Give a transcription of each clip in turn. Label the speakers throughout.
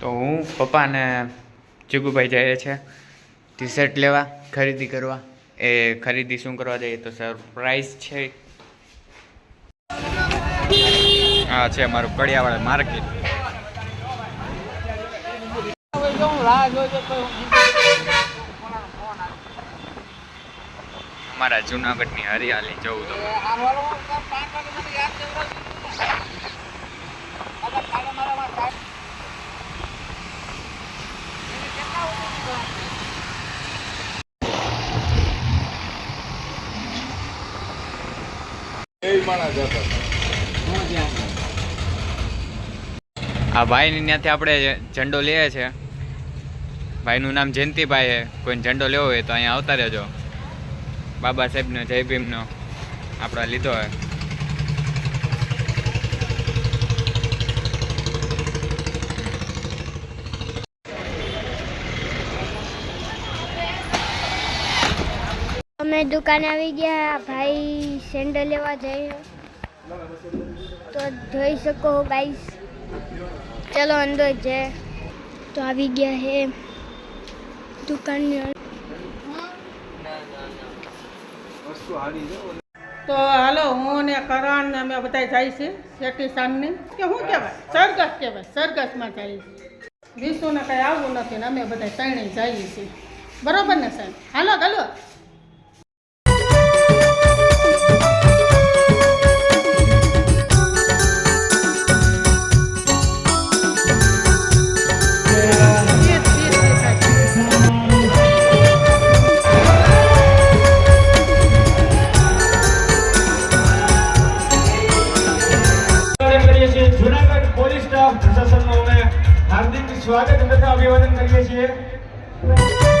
Speaker 1: તો હું પપ્પા અને ચીગુભાઈ જઈએ છે ટી શર્ટ લેવા, ખરીદી કરવા. એ ખરીદી શું કરવા જઈએ તો સરપ્રાઈઝ છે. આ છે અમારું કડિયાવાળા માર્કેટ અમારા જુનાગઢની હરિયાળી જવું તો. આ ભાઈની ત્યાંથી આપણે ઝંડો લઈએ છે. ભાઈનું નામ જયંતિભાઈ છે. કોઈને ઝંડો લેવો હોય તો અહીંયા આવતા રહેજો. બાબા સાહેબનો, જય ભીમનો આપણે લીધો હોય.
Speaker 2: અમે દુકાને આવી ગયા, ભાઈ સેન્ડલ લેવા જઈએ તો જોઈ શકો ગાઈસ ચલો અંદર છે તો આવી ગયા હે દુકાનની
Speaker 3: તો હાલો, હું ને કરણ ને અમે બધા જાય છે શેટી સામની. કે શું કહેવાય? સરઘસ કહેવાય, સરઘસમાં જાય છે વિશુને કંઈ આવવું નથી ને અમે બધા ત્રણેય જઈએ છીએ. બરોબર ને સાહેબ? હાલો હાલો.
Speaker 4: પ્રશાસનનો અમે હાર્દિક સ્વાગત તથા અભિવાદન કરીએ છીએ.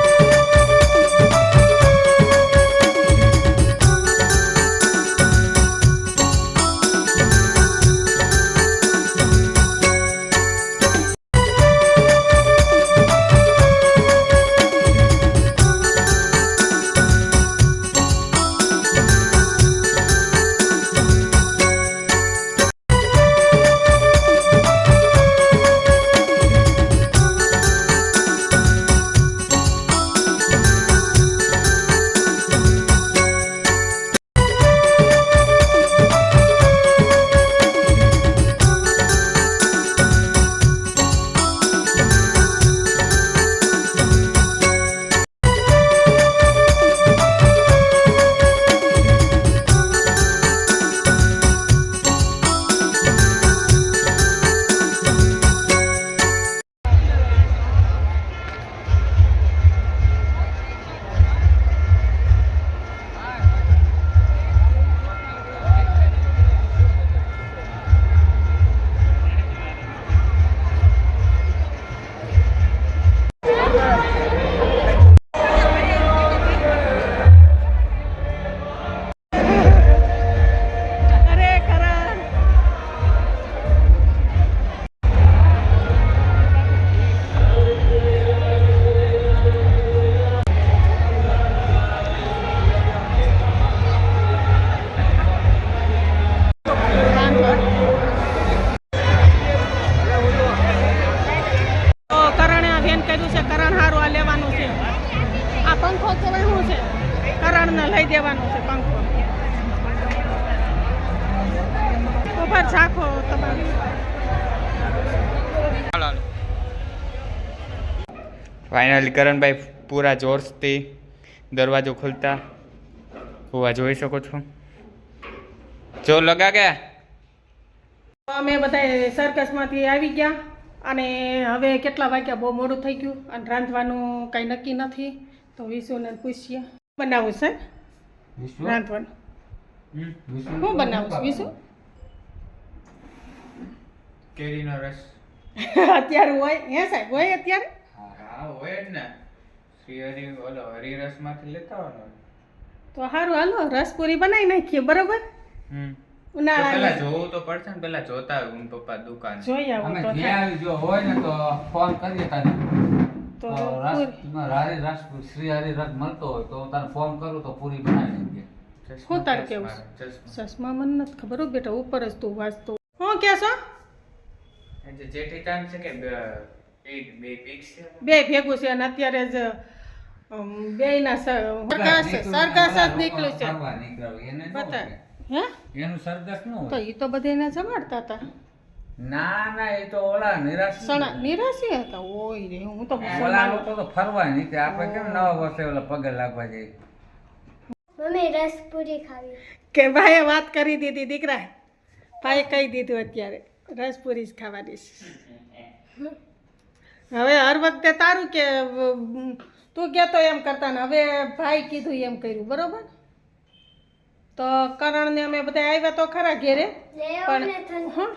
Speaker 3: છે પંખો. ઉપર ચાખો તમારે.
Speaker 1: ફાઇનલી કરણભાઈ પૂરા જોરથી દરવાજો ખોલતા. હોવા જોઈ શકો છો. જો લગા ગયા?
Speaker 3: અમે બધા સર્કસમાંથી આવી ગયા અને હવે કેટલા વાગ્યા? બહુ મોડું થઈ ગયું અને રાંધવાનું કાંઈ નક્કી નથી. તો વિશુને પૂછીએ. બનાવું છે? રાંધવાનું. શું બનાવું છે? વિશુ
Speaker 1: કેરીનો રસ.
Speaker 3: અત્યારે હોય? હે સાહેબ હોય અત્યારે?
Speaker 1: હા હોય જ ને. શ્રી હરિ ઓલો હરિરસમાંથી લેતા આવવાનો
Speaker 3: તો સારું હાલો રસપુરી બનાવી નાખીએ બરોબર?
Speaker 1: હમ.
Speaker 3: ઉનાળા
Speaker 1: જોવું તો પડશે ને પેલા જોતા હું પપ્પા દુકાન.
Speaker 3: જોઈ આવું તો
Speaker 5: જો હોય ને તો ફોન કરીએ તને.
Speaker 3: તો પૂરી-
Speaker 5: રાસ શ્રી હરી રસ મળતો હોય તો તને ફોન કરું તો પૂરી બનાવી દઈએ
Speaker 3: શું તાર કેવું?
Speaker 1: ચશ્મા.
Speaker 3: મને નથી ખબર હો બેટા ઉપર જ તું વાંચતો હું કે
Speaker 1: છો? જે જેઠી તાન છે કે બે
Speaker 3: ભેગું છે અને અત્યારે જ બે ના સરઘસ સરઘસ જ નીકળ્યું છે.
Speaker 5: એને
Speaker 3: બતા હે?
Speaker 5: એનું સરઘસનું
Speaker 3: તો એ તો બધાને જમાડતા હતા.
Speaker 5: ના ના એ તો ઓલા નિરાશી
Speaker 3: નિરાશી હતા? ઓય રે હું તો
Speaker 5: ઓલા લોકો તો ફરવા નીકળે આપણે કેમ નવા વર્ષે ઓલા પગે લાગવા જઈએ?
Speaker 2: મમ્મી રસપુરી ખાવી.
Speaker 3: કે ભાઈએ વાત કરી દીધી દીકરા. ભાઈ કહી દીધું અત્યારે રસપુરી જ ખાવાની હવે હર વખતે તારું કે તું કહેતો એમ કરતા ને હવે ભાઈ કીધું એમ કર્યું બરોબર? તો કરણને અમે બધા આવ્યા તો ખરા ઘેરે? પણ હા.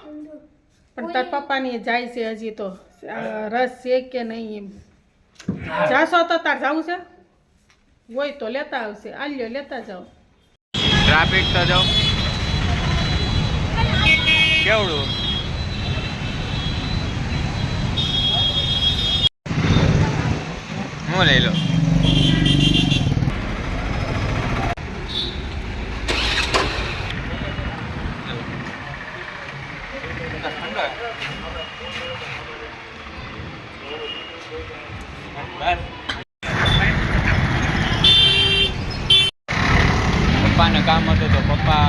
Speaker 3: પણ તાર પપ્પાની જાય છે હજી તો. રસ છે કે નહીં એમ. જાશો તો તાર જવું છે? હોય તો લેતા આવશે. આલ્યો લેતા જાઓ.
Speaker 1: ટ્રાફિક તો જાઓ કેવડું? હું લઈ લો પપ્પાને કામ હતું તો પપ્પા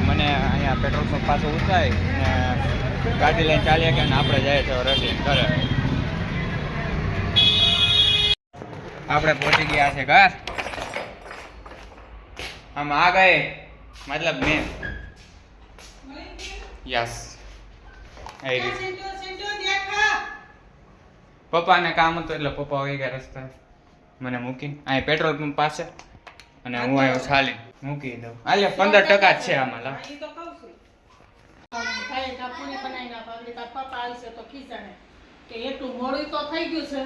Speaker 1: મને અહીંયા પેટ્રોલ પંપ પાસે ઉતારી ને ગાડી લઈને ચાલીએ કે આપણે જાય તો રસી કરે આપણે પહોંચી ગયા છે ઘર. આમ આ ગઈ મતલબ મેં. યસ આવી પપ્પાને કામ હતું એટલે પપ્પા વહી ગયા રસ્તા. મને મૂકી અહીં પેટ્રોલ પંપ પાસે. અને હું આવ્યો ચાલી મૂકી દઉં. આલે પંદર ટકા જ છે આમાં લા.
Speaker 3: કે એટલું મોડું તો થઈ ગયું છે.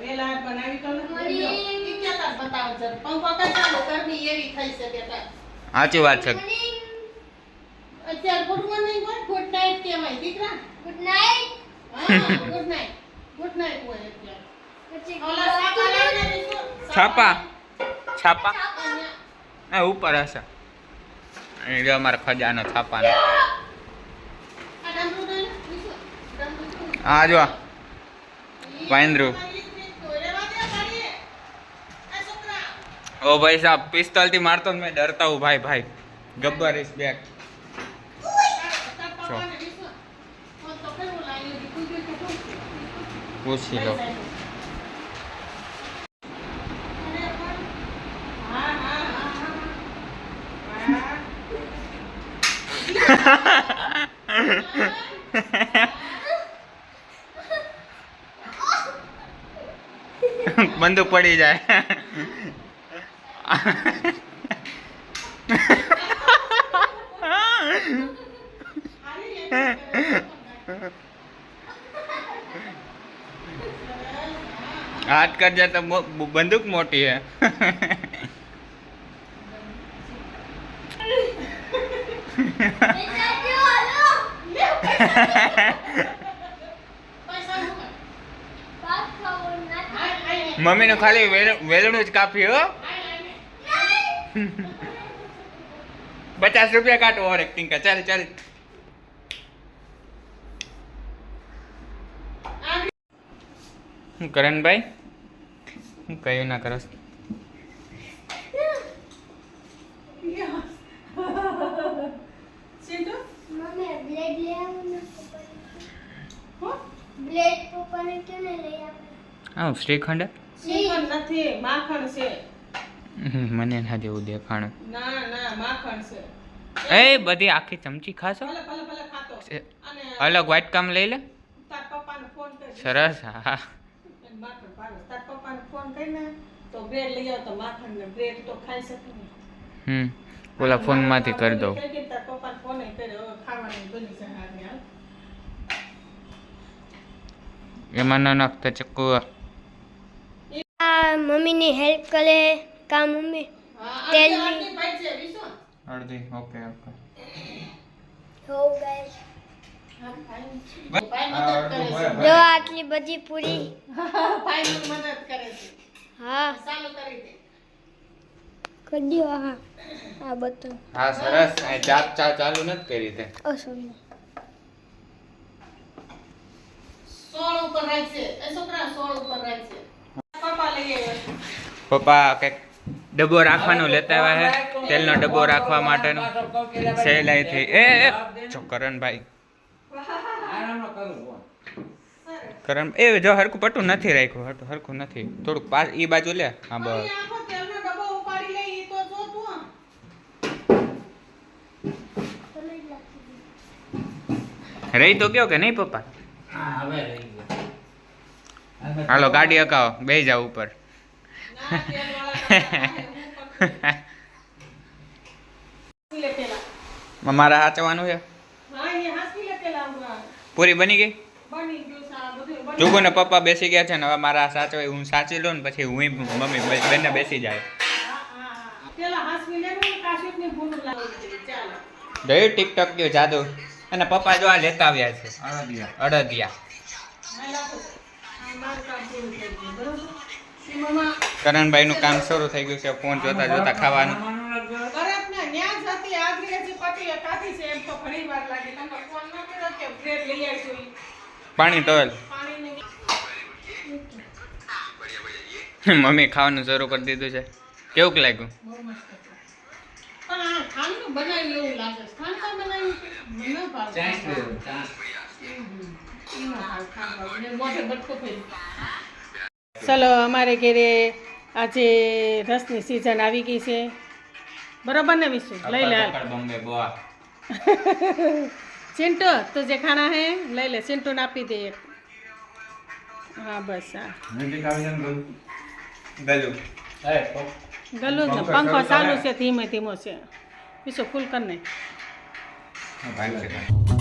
Speaker 3: વેલા બનાવી તો નથી
Speaker 2: મળી.
Speaker 3: ઈ ક્યાં તાર બતાવો જરા. પંખો કઈ ચાલુ એવી થઈ શકે
Speaker 1: સાચી વાત છે.
Speaker 3: અત્યારે ગુડ મોર્નિંગ ગુડ નાઇટ કહેવાય. દીકરા?
Speaker 2: Good night.
Speaker 3: હા ગુડ નાઇટ. ગુડ નાઈટ હોય અત્યારે.
Speaker 1: છાપા છાપા
Speaker 3: અહીંયા.
Speaker 1: ઉપર હશે. અહીં જો અમારા ખજાનો છાપાનો. હા જો વાંદરું. ઓ ભાઈ સાહેબ પિસ્તોલથી મારતો ને મેં ડરતા હું ભાઈ ભાઈ. ગબ્બર ઇઝ બેક પૂછી લો. બંદૂક પડી જાય. હાથ કરજા તો
Speaker 2: બંદૂક મોટી હે.
Speaker 1: મમ્મી નું ખાલી વેલણું જ કાપી, હો. પચાસ રૂપિયા કાઢો ઓર એક્ટિંગ કા ચાલ ચાલ. કરણભાઈ હું? કયું ના કરસ શ્રીખંડ?
Speaker 3: નથી માખણ છે.
Speaker 1: મને ના જેવું દેખાણ.
Speaker 3: ના ના માખણ છે.
Speaker 1: એ બધી આખી ચમચી ખાશો?
Speaker 3: ભલે ભલે ભલે ખાતો.
Speaker 1: એ-
Speaker 3: અને
Speaker 1: અલગ વ્હાઈટ કામ લઈ લે? સરસ હા
Speaker 3: એને માખણ ભાવે તાર પપ્પાને ફોન કરીને તો બ્રેડ લઈ આવ તો માખણ ને બ્રેડ તો ખાઈ શકે. ને
Speaker 1: હમ ઓલા ફોનમાંથી કરી દઉં
Speaker 3: કઈ કઈ તાર પપ્પાને ફોન કર્યો ખાવાનું બની જાય
Speaker 1: એમાં ના નાખતા ચક્કુ
Speaker 2: આ મમ્મીની હેલ્પ કરે કા મમ્મી?
Speaker 3: હા,
Speaker 2: તેલ.
Speaker 1: અડધી ઓકે ઓકે
Speaker 2: હો ગાઈસ જો આટલી બધી પૂરી.
Speaker 3: ભાઈ મને મદદ કરે છે
Speaker 2: હા.
Speaker 3: ચાલુ કરી દે
Speaker 2: કરી હા આ બટન.
Speaker 1: હા સરસ. આ ચા ચા ચાલુ નત કરી દે
Speaker 2: ઓ સોરી.
Speaker 3: સોનું ઉપર રાખજે એ છોકરા સોળ ઉપર રાખજે પપ્પા લઈ આવ્યા
Speaker 1: પપ્પા કંઈક ડબ્બો રાખવાનું લેતા આવ્યા છે તેલનો ડબ્બો રાખવા માટેનો. સહેલાઈથી એ એ, જો કરણભાઈ
Speaker 5: આરામમાં કરું ફોન.
Speaker 1: કરણ એ જો હરખું પટું નથી રાખ્યું હરખું હરખું નથી. થોડુંક પાસ એ બાજુ લે. હા બસ.
Speaker 3: અહીં આખો તેલનો ડબ્બો ઉપાડી લઈ ઈ તો જો તું
Speaker 1: રહી તો ગયો કે નહીં પપ્પા?
Speaker 5: હા હવે રહી ગયું. હવે
Speaker 1: હાલો ગાડી અકાવો બે જાવ ઉપર. મારા હાચવાનું છે
Speaker 3: હા અહીંયા હાસી લે પેલા હમણાં.
Speaker 1: પૂરી બની ગઈ? જોગો ને પપ્પા બેસી ગયા છે ને હવે મારા સાચવાય હું સાચી લઉં ને પછી હું મમ્મી બંને બેસી જાય.
Speaker 3: હા,
Speaker 1: ટીકટોક ગયો જાદુ? અને પપ્પા જો આ લેતા આવ્યા છે.
Speaker 5: અડદિયા.
Speaker 3: કરણભાઈ
Speaker 1: કરણભાઈનું કામ શરૂ થઈ ગયું છે ફોન જોતા જોતા ખાવાનું.
Speaker 3: લઈ
Speaker 1: પાણી ટોલ મમ્મી ખાવાનું શરૂ કરી દીધું છે. કેવું લાગ્યું.
Speaker 3: ચલો અમારે ઘેરે આજે રસની સિઝન આવી ગઈ છે. બરોબર ને વિશે? લઈ લે
Speaker 1: બોમ્બે બોઆ
Speaker 3: चिंटू तुझे खाना है ले ले चिंटू ने આપી દે એક હા બસ હા
Speaker 5: નજીક આવી જાય ને બધું.
Speaker 1: ગલું
Speaker 5: એ, પપ્પા.
Speaker 3: ગલું જ ને
Speaker 5: પંખો
Speaker 3: પંખો
Speaker 5: ચાલુ
Speaker 3: ચાલુ
Speaker 5: કરે.
Speaker 3: છે ધીમે ધીમો છે વિશુ ફૂલ કર ને
Speaker 1: ભાઈ